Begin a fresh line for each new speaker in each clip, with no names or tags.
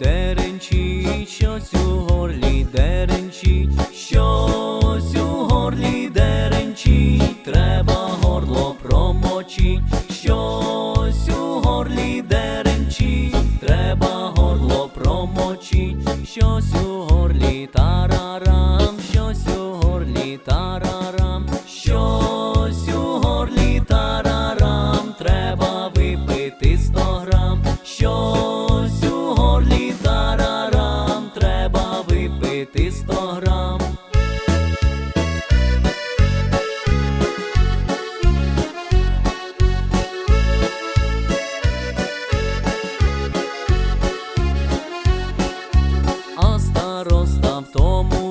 деренчить, щось у горлі. Деренчить, щось у горлі. Деренчить, треба горло промочить, щось у горлі. Деренчить, треба горло промочить, щось у горлі. став тому.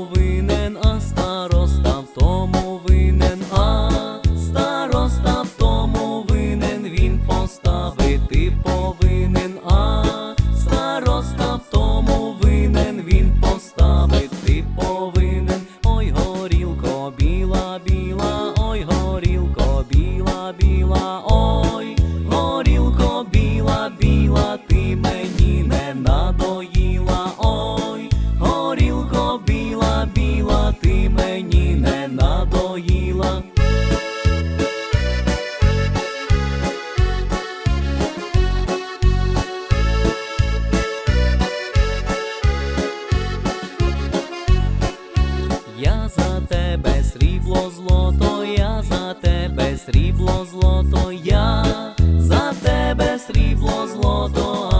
Поїла. Я за тебе срібло злото, я за тебе срібло злото, я за тебе срібло злото,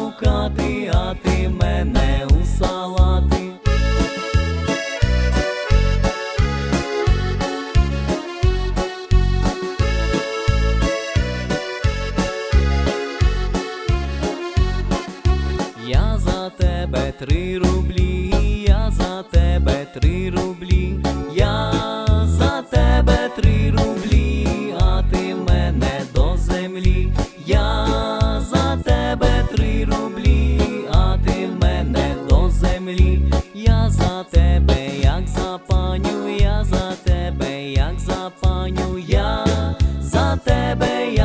шукати, а ти мене у салати. Я за тебе три рублі, я за тебе три рублі, я за тебе три рублі. bem